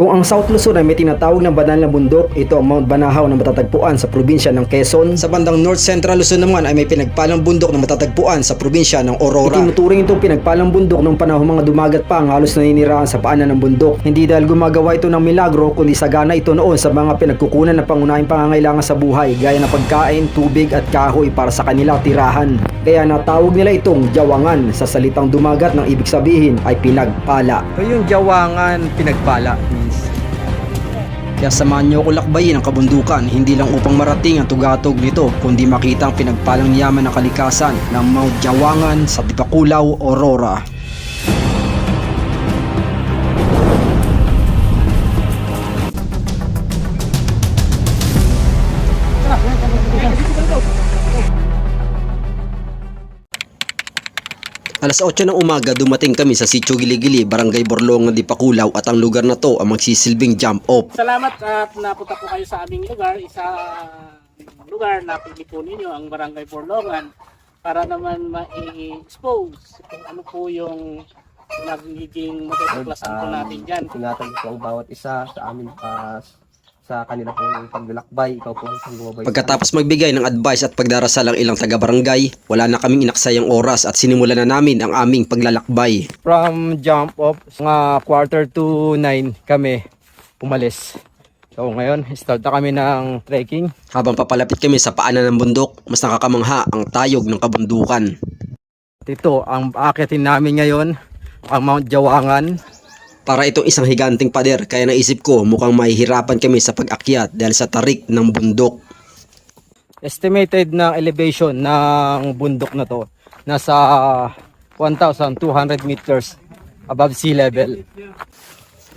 Kung ang South Luzon ay may tinatawag na banal na bundok, ito ang Mount Banahaw na matatagpuan sa probinsya ng Quezon. Sa bandang North Central Luzon naman ay may pinagpalang bundok na matatagpuan sa probinsya ng Aurora. Itinuturing itong pinagpalang bundok nung panahon mga dumagat pa ang halos naninirahan sa paanan ng bundok. Hindi dahil gumagawa ito ng milagro, kundi sagana ito noon sa mga pinagkukunan ng pangunahing pangangailangan sa buhay, gaya ng pagkain, tubig at kahoy para sa kanilang tirahan. Kaya natawag nila itong jawangan sa salitang dumagat ng ibig sabihin ay pinagpala. So yung jawangan pinagpala means Kaya samahan niyo ako lakbayin ang kabundukan hindi lang upang marating ang tugatog nito kundi makita ang pinagpalang yaman ng kalikasan ng Mount Jawangan sa Tipakulaw, Aurora. Alas 8 ng umaga dumating kami sa Sitio Giligili, Barangay Borlongan, Dipakulaw at ang lugar na to ang magsisilbing jump off. Salamat at napunta po kayo sa aming lugar, isa lugar na po ninyo ang Barangay Borlongan para naman ma-expose kung ano po yung nagiging matutuklasan po natin dyan. tinatag ko ang bawat isa sa amin ah, sa kanila pong paglalakbay. Ikaw po ang gumabay. Pagkatapos magbigay ng advice at pagdarasal ang ilang taga-barangay, wala na kaming inaksayang oras at sinimulan na namin ang aming paglalakbay. From jump off, mga quarter to 9 kami pumalis. So ngayon, start na kami ng trekking. Habang papalapit kami sa paanan ng bundok, mas nakakamangha ang tayog ng kabundukan. At ito, ang aakitin namin ngayon, ang Mount Jawangan. Para itong isang higanting pader, kaya naisip ko mukhang mahihirapan kami sa pag-akyat dahil sa tarik ng bundok. Estimated na elevation ng bundok na to, nasa 1,200 meters above sea level.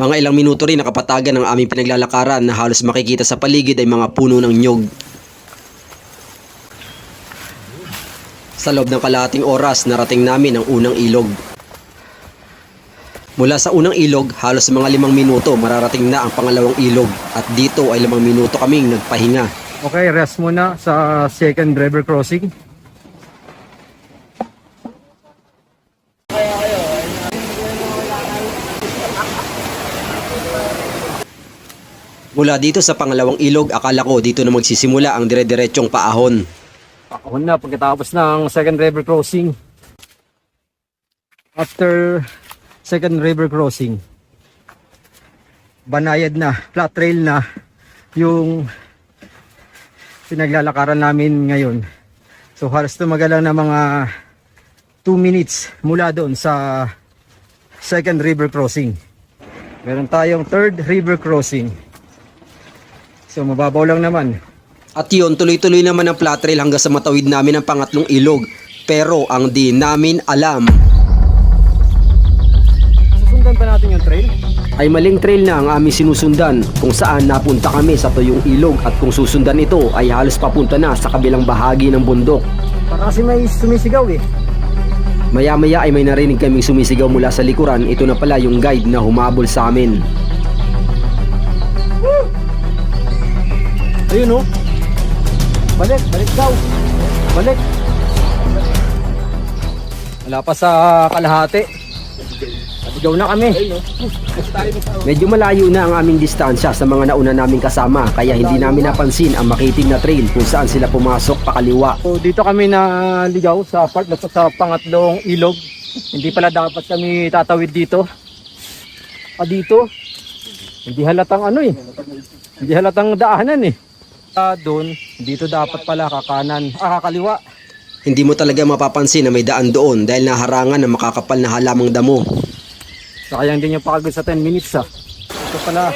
Mga ilang minuto rin nakapatagan ng aming pinaglalakaran na halos makikita sa paligid ay mga puno ng nyog. Sa loob ng kalahating oras, narating namin ang unang ilog. Mula sa unang ilog, halos mga limang minuto mararating na ang pangalawang ilog at dito ay limang minuto kaming nagpahinga. Okay, rest muna sa second river crossing. Mula dito sa pangalawang ilog, akala ko dito na magsisimula ang dire-diretsyong paahon. Pakahon na pagkatapos ng second river crossing. After second river crossing, banayad na, flat trail na yung pinaglalakaran namin ngayon. So halos tumagal lang na mga 2 minutes mula doon sa second river crossing. Meron tayong third river crossing. So mababaw lang naman. At yun, tuloy-tuloy naman ang flat trail hanggang sa matawid namin ang pangatlong ilog. Pero ang di namin alam ba natin yung trail? ay maling trail na ang aming sinusundan kung saan napunta kami sa tuyong ilog at kung susundan ito ay halos papunta na sa kabilang bahagi ng bundok. Para kasi may sumisigaw eh. Maya-maya ay may narinig kaming sumisigaw mula sa likuran. Ito na pala yung guide na humabol sa amin. Ayun oh. Balik, balik daw. Balik. Wala pa sa kalahati. Naligaw na kami. Medyo malayo na ang aming distansya sa mga nauna naming kasama kaya hindi namin napansin ang makiting na trail kung saan sila pumasok pakaliwa. So dito kami naligaw sa part na sa pangatlong ilog. Hindi pala dapat kami tatawid dito. Pa dito. Hindi halatang ano eh. Hindi halatang daanan eh. Ah, doon, dito dapat pala kakanan, ah kakaliwa. Hindi mo talaga mapapansin na may daan doon dahil naharangan ng makakapal na halamang damo. Sayang din yung pakagod sa 10 minutes ah. Ito pala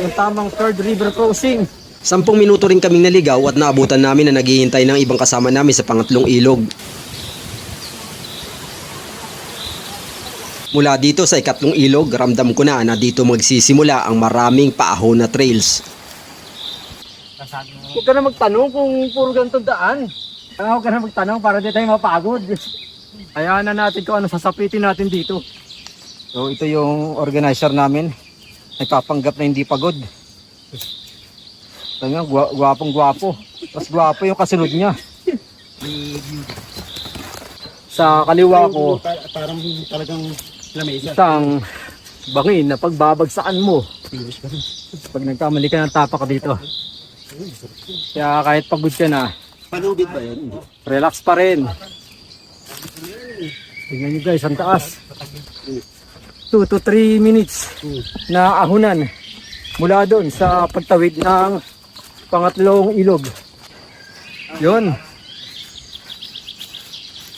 yung tamang third river crossing. Sampung minuto rin kaming naligaw at naabutan namin na naghihintay ng ibang kasama namin sa pangatlong ilog. Mula dito sa ikatlong ilog, ramdam ko na na dito magsisimula ang maraming paahon na trails. Huwag ka na magtanong kung puro ganito daan. Ah, Huwag ka na magtanong para di tayo mapagod. Hayaan na natin kung ano sasapitin natin dito. So ito yung organizer namin. Nagpapanggap na hindi pagod. Tanga, gwa, gwapong gwapo. Tapos gwapo yung kasunod niya. Sa kaliwa ko, Parang talagang lamesa. isang bangin na pagbabagsakan mo Pag nagkamali ka ng tapak dito. Kaya kahit pagod ka na, Panubit ba yun? relax pa rin. Tingnan nyo guys, ang taas. 2 to 3 minutes na ahunan mula doon sa pagtawid ng pangatlong ilog. Yun.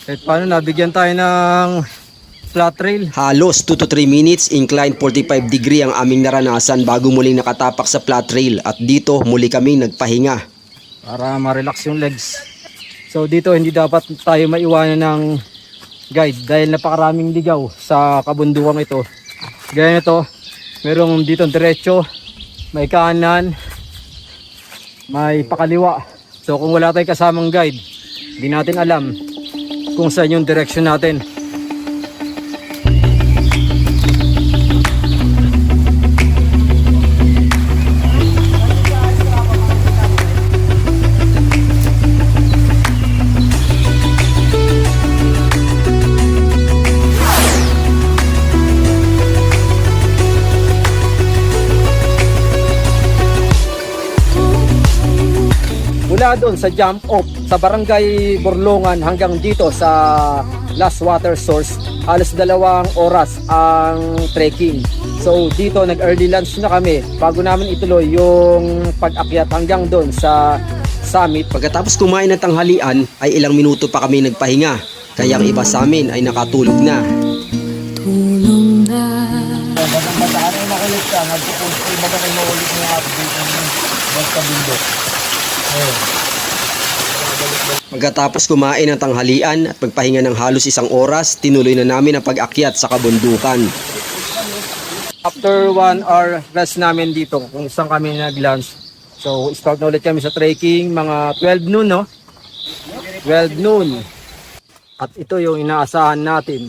Kahit paano nabigyan tayo ng flat rail. Halos 2 to 3 minutes, inclined 45 degree ang aming naranasan bago muling nakatapak sa flat rail at dito muli kaming nagpahinga. para ma-relax yung legs. So dito hindi dapat tayo maiwanan ng guide dahil napakaraming ligaw sa kabundukan ito. Gaya nito, merong dito diretso, may kanan, may pakaliwa. So kung wala tayong kasamang guide, hindi natin alam kung saan yung direction natin. Mula doon sa jump off sa barangay Borlongan hanggang dito sa last water source, halos dalawang oras ang trekking. So dito nag early lunch na kami bago namin ituloy yung pag-akyat hanggang doon sa summit. Pagkatapos kumain ng tanghalian ay ilang minuto pa kami nagpahinga. Kaya ang iba sa amin ay nakatulog na. tulong na Pagkatapos kumain ng tanghalian at magpahinga ng halos isang oras, tinuloy na namin ang pag-akyat sa kabundukan. After one hour rest namin dito kung saan kami nag-lunch. So start na ulit kami sa trekking mga 12 noon no? 12 noon. At ito yung inaasahan natin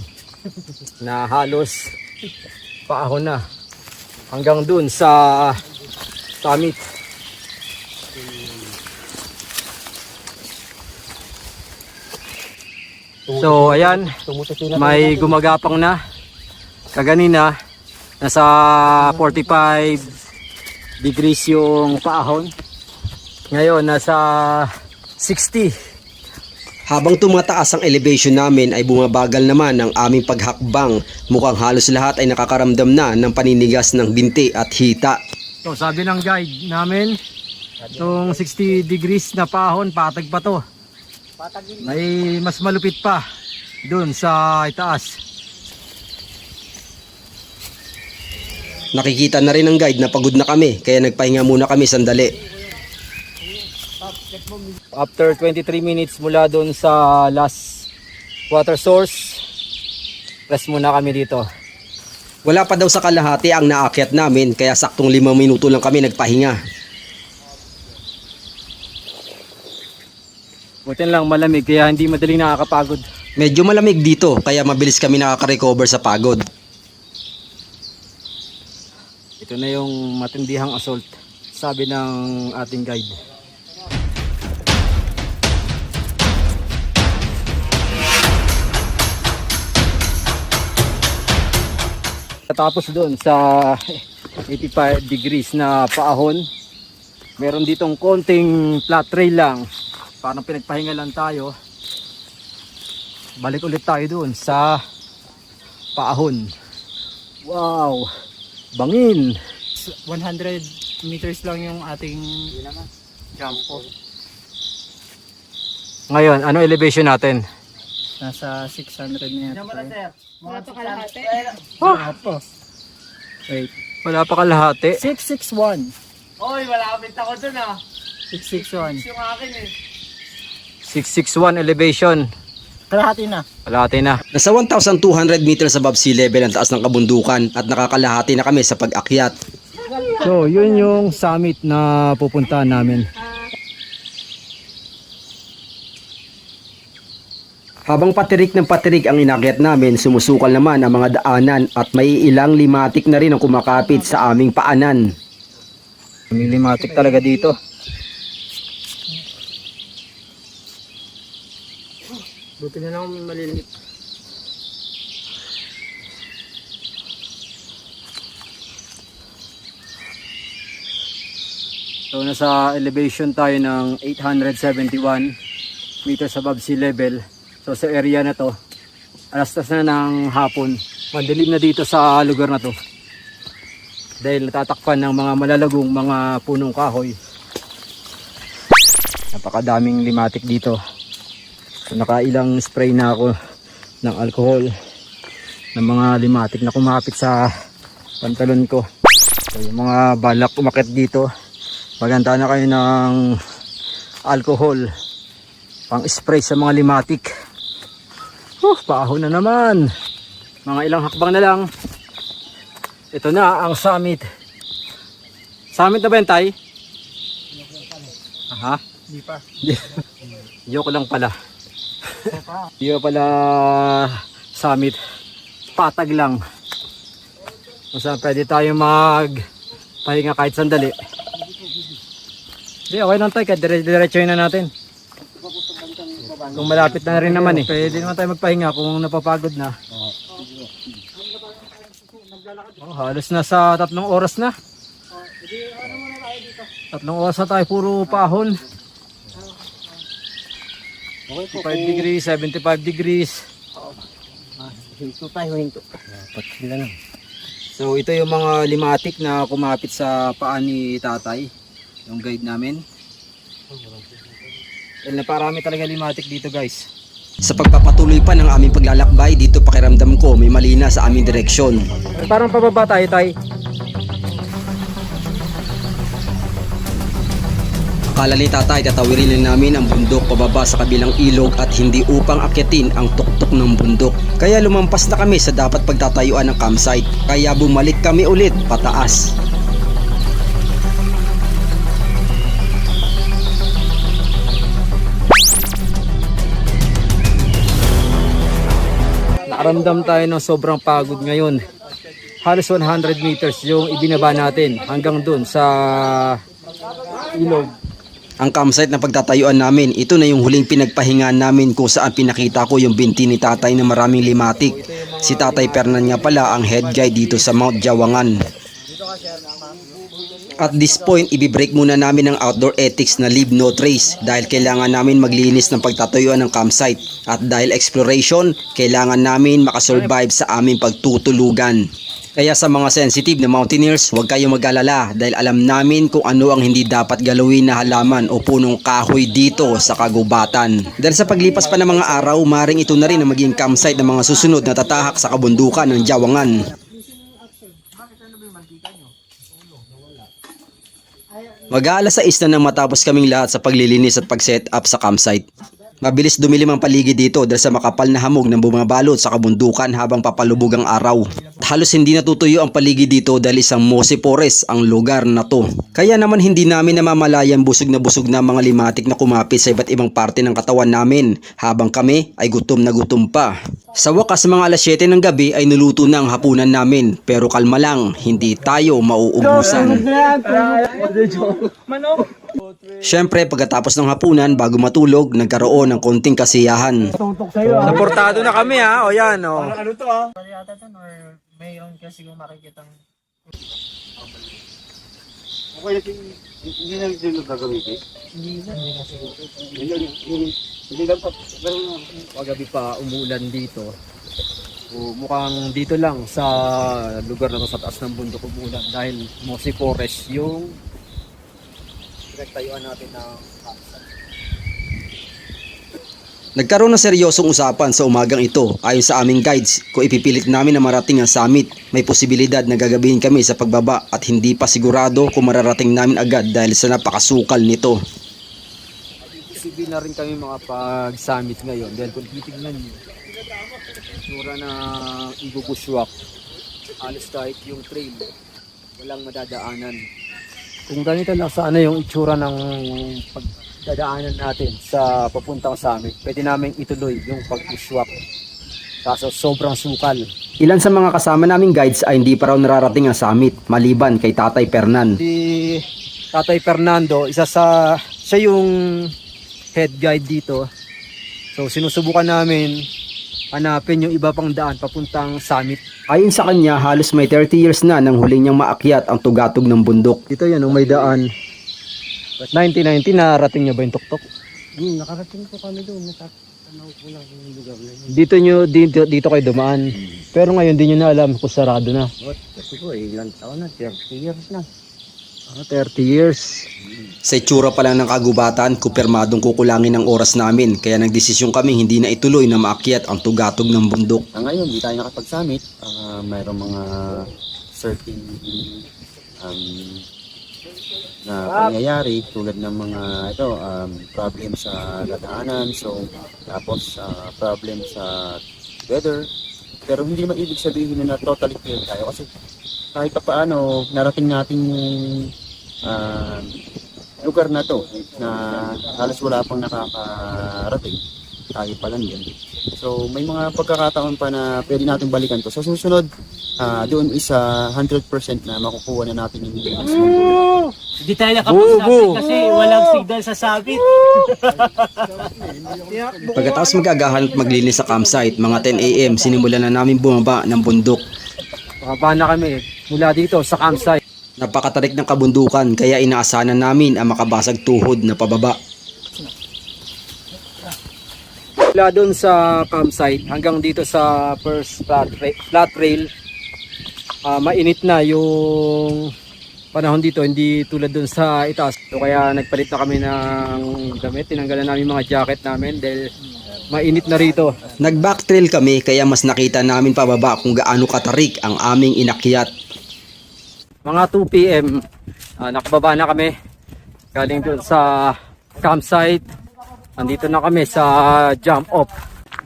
na halos paahon na hanggang dun sa summit. So ayan, may gumagapang na. Kaganina, nasa 45 degrees yung paahon. Ngayon, nasa 60. Habang tumataas ang elevation namin ay bumabagal naman ang aming paghakbang. Mukhang halos lahat ay nakakaramdam na ng paninigas ng binti at hita. So, sabi ng guide namin, itong 60 degrees na paahon, patag pa to. May mas malupit pa dun sa itaas. Nakikita na rin ng guide na pagod na kami kaya nagpahinga muna kami sandali. After 23 minutes mula dun sa last water source, rest muna kami dito. Wala pa daw sa kalahati ang naakyat namin kaya saktong 5 minuto lang kami nagpahinga. Buti lang malamig kaya hindi madaling nakakapagod. Medyo malamig dito kaya mabilis kami nakaka-recover sa pagod. Ito na yung matindihang assault, sabi ng ating guide. Tapos doon sa 85 degrees na paahon, meron ditong konting flat trail lang. Parang pinagpahinga lang tayo. Balik ulit tayo doon sa paahon. Wow! Bangin! 100 meters lang yung ating jump off. Ngayon, ano elevation natin? Nasa 600 na yata. Wala pa kalahati. Opo. Wait. Wala pa kalahati. 661. Oy, malapit ako dun ah. 661. 661 elevation. Kalahati na. Kalahati na. Nasa 1,200 meters above sea level ang taas ng kabundukan at nakakalahati na kami sa pag-akyat. So, yun yung summit na pupuntahan namin. Habang patirik ng patirik ang inakyat namin, sumusukal naman ang mga daanan at may ilang limatik na rin ang kumakapit sa aming paanan. Milimatic talaga dito. Buti na lang maliliit. So nasa elevation tayo ng 871 meters above sea level. So sa area na to, alas tas na ng hapon. Madilim na dito sa lugar na to. Dahil natatakpan ng mga malalagong mga punong kahoy. Napakadaming limatik dito. So nakailang spray na ako ng alcohol ng mga limatik na kumapit sa pantalon ko. So yung mga balak umakit dito, maganda na kayo ng alcohol pang spray sa mga limatik. Uh, paahon na naman. Mga ilang hakbang na lang. Ito na ang summit. Summit na ba yan, Tay? Aha. Hindi pa. Joke lang pala. Pa pala summit. Patag lang. Saan pwede tayo mag pahinga kahit sandali. Di, okay lang tayo. Dire-diretso na natin. Kung malapit na rin naman eh. Pwede naman tayo magpahinga kung napapagod na. Oh, halos na sa tatlong oras na. Tatlong oras na tayo puro pahon. 5 degrees, 75 degrees. Hinto tayo, hinto. Dapat sila lang. So ito yung mga limatik na kumapit sa paa ni tatay. Yung guide namin. Dahil naparami talaga limatik dito guys. Sa pagpapatuloy pa ng aming paglalakbay, dito pakiramdam ko may mali na sa aming direksyon. Parang pababa tayo tay. Akala ni tatay tatawirin na namin ang bundok pababa sa kabilang ilog at hindi upang akyatin ang tuktok ng bundok. Kaya lumampas na kami sa dapat pagtatayuan ng campsite. Kaya bumalik kami ulit pataas. Nakaramdam tayo ng sobrang pagod ngayon. Halos 100 meters yung ibinaba natin hanggang dun sa ilog. Ang campsite na pagtatayuan namin, ito na yung huling pinagpahingaan namin kung saan pinakita ko yung binti ni tatay na maraming limatik. Si tatay Fernan nga pala ang head guide dito sa Mount Jawangan. At this point, ibibreak muna namin ang outdoor ethics na leave no trace dahil kailangan namin maglinis ng pagtatayuan ng campsite. At dahil exploration, kailangan namin makasurvive sa aming pagtutulugan. Kaya sa mga sensitive na mountaineers, huwag kayong mag-alala dahil alam namin kung ano ang hindi dapat galawin na halaman o punong kahoy dito sa kagubatan. Dahil sa paglipas pa ng mga araw, maring ito na rin ang maging campsite ng mga susunod na tatahak sa kabundukan ng Jawangan. Mag-aalas 6 na nang matapos kaming lahat sa paglilinis at pag-set up sa campsite. Mabilis dumilim ang paligid dito dahil sa makapal na hamog na bumabalot sa kabundukan habang papalubog ang araw. At halos hindi natutuyo ang paligid dito dahil isang Mose Forest ang lugar na to. Kaya naman hindi namin namamalayan busog na busog na mga limatik na kumapit sa iba't ibang parte ng katawan namin habang kami ay gutom na gutom pa. Sa wakas mga alas 7 ng gabi ay nuluto na ang hapunan namin pero kalma lang, hindi tayo mauubusan. Siyempre pagkatapos ng hapunan bago matulog nagkaroon ng konting kasiyahan. Naportado na kami ha. O yan o. Yata dun or mayroon kasi kung makikitang Okay, hindi na hindi na gagamitin. hindi na, hindi na siguro. Hindi hindi hindi lang pa. Pero Pagabi pa umuulan dito. O, mukhang dito lang sa lugar na to sa taas ng bundok umuulan dahil Mose Forest yung pinagtayuan natin ng Nagkaroon ng seryosong usapan sa umagang ito ayon sa aming guides kung ipipilit namin na marating ang summit. May posibilidad na gagabihin kami sa pagbaba at hindi pa sigurado kung mararating namin agad dahil sa napakasukal nito. Posible na rin kami mga pag-summit ngayon dahil kung titignan nyo, tsura na ibubushwak, alas kahit yung trail, walang madadaanan. Kung ganito lang sana yung itsura ng pagdadaanan natin sa papuntang summit, pwede namin ituloy yung pag-bushwak. Kaso sobrang sukal. Ilan sa mga kasama naming guides ay hindi pa raw nararating ang summit maliban kay Tatay Pernan. Si Tatay Fernando, isa sa siya yung head guide dito. So sinusubukan namin hanapin yung iba pang daan papuntang summit. Ayon sa kanya, halos may 30 years na nang huli niyang maakyat ang tugatog ng bundok. Dito yan, oh, may daan. 1990 narating niyo ba yung tuktok? Hmm, nakarating po kami doon. Nakatanaw ko lang yung lugar na yun. Dito nyo, dito, dito kayo dumaan. Pero ngayon di nyo na alam kung sarado na. What? Kasi po, eh, ilang taon na, 30 years na. Ah, 30 years. Sa itsura pa lang ng kagubatan, kupermadong kukulangin ang oras namin kaya nagdesisyon kami hindi na ituloy na maakyat ang tugatog ng bundok. Ah, ngayon, di tayo nakapag-summit. Ah, mayroong mga certain um, na pangyayari tulad ng mga ito um, problem sa ladaanan so tapos sa problem sa weather. Pero hindi naman ibig sabihin na totally clear tayo kasi kahit pa paano narating natin yung ah, lugar na to na halos wala pang nakakarating tayo pa lang yan So may mga pagkakataon pa na pwede natin balikan to. Sa susunod, ah, doon is ah, 100% na makukuha na natin yung Moon. Hindi tayo nakapag kasi walang signal sa sabit. Pagkatapos mag-agahan at maglinis sa campsite, mga 10 a.m. sinimulan na namin bumaba ng bundok. Pababa na kami mula dito sa campsite. Napakatarik ng kabundukan kaya inaasanan namin ang makabasag tuhod na pababa. Mula doon sa campsite hanggang dito sa first flat, ra- flat rail, ah, mainit na yung panahon dito, hindi tulad doon sa itaas. So kaya nagpalit na kami ng damit, tinanggalan namin mga jacket namin dahil mainit na rito. Nag-backtrail kami kaya mas nakita namin pababa kung gaano katarik ang aming inakyat. Mga 2 p.m. ah, nakababa na kami galing doon sa campsite. Andito na kami sa jump off.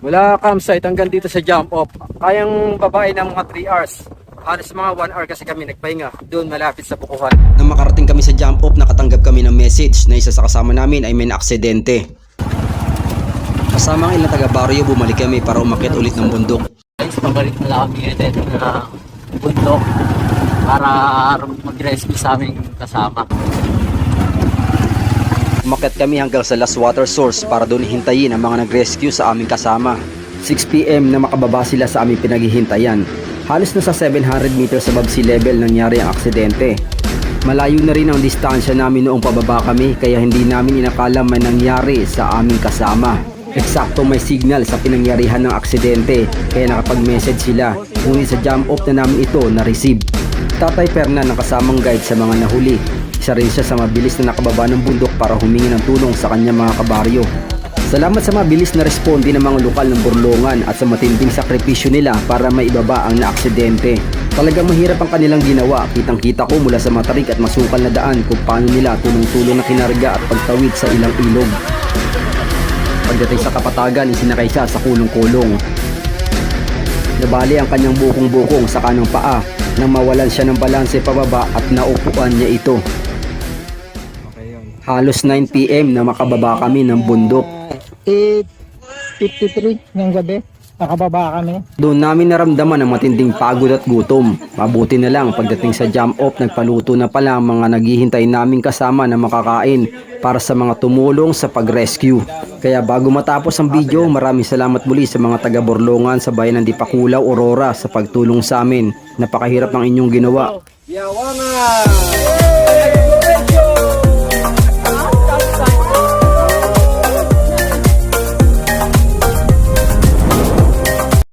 Mula campsite hanggang dito sa jump off, kayang babae ng mga 3 hours. Halos mga 1 hour kasi kami nagpahinga doon malapit sa bukuhan. Nang makarating kami sa jump off, nakatanggap kami ng message na isa sa kasama namin ay may naaksidente. Kasama ang ilang taga baryo, bumalik kami para umakyat ulit ng bundok. Guys, pabalik na lang kami ulit na bundok para mag-rescue sa aming kasama. Umakyat kami hanggang sa last water source para doon hintayin ang mga nag-rescue sa aming kasama. 6pm na makababa sila sa aming pinaghihintayan. Halos na sa 700 meters above sea level nangyari ang aksidente. Malayo na rin ang distansya namin noong pababa kami kaya hindi namin inakala may nangyari sa aming kasama. Eksakto may signal sa pinangyarihan ng aksidente kaya nakapag-message sila. Ngunit sa jump off na namin ito na-receive. Tatay Perna ang kasamang guide sa mga nahuli. Isa rin siya sa mabilis na nakababa ng bundok para humingi ng tulong sa kanyang mga kabaryo. Salamat sa mabilis na responde ng mga lokal ng Burlongan at sa matinding sakripisyo nila para maibaba ang naaksidente. Talagang mahirap ang kanilang ginawa. Kitang kita ko mula sa matarik at masukal na daan kung paano nila tulong-tulong na kinarga at pagtawid sa ilang ilog. Pagdating sa kapatagan, isinakay siya sa kulong-kulong. Nabali ang kanyang bukong-bukong sa kanang paa nang mawalan siya ng balanse pababa at naupuan niya ito. Halos 9pm na makababa kami ng bundok. 8.53 ng gabi. Nakababa kami. Doon namin naramdaman ang matinding pagod at gutom. Mabuti na lang pagdating sa jump off nagpaluto na pala ang mga naghihintay naming kasama na makakain para sa mga tumulong sa pag-rescue. Kaya bago matapos ang video, maraming salamat muli sa mga taga Borlongan sa bayan ng Dipakulaw, Aurora sa pagtulong sa amin. Napakahirap ng inyong ginawa. Yawangan!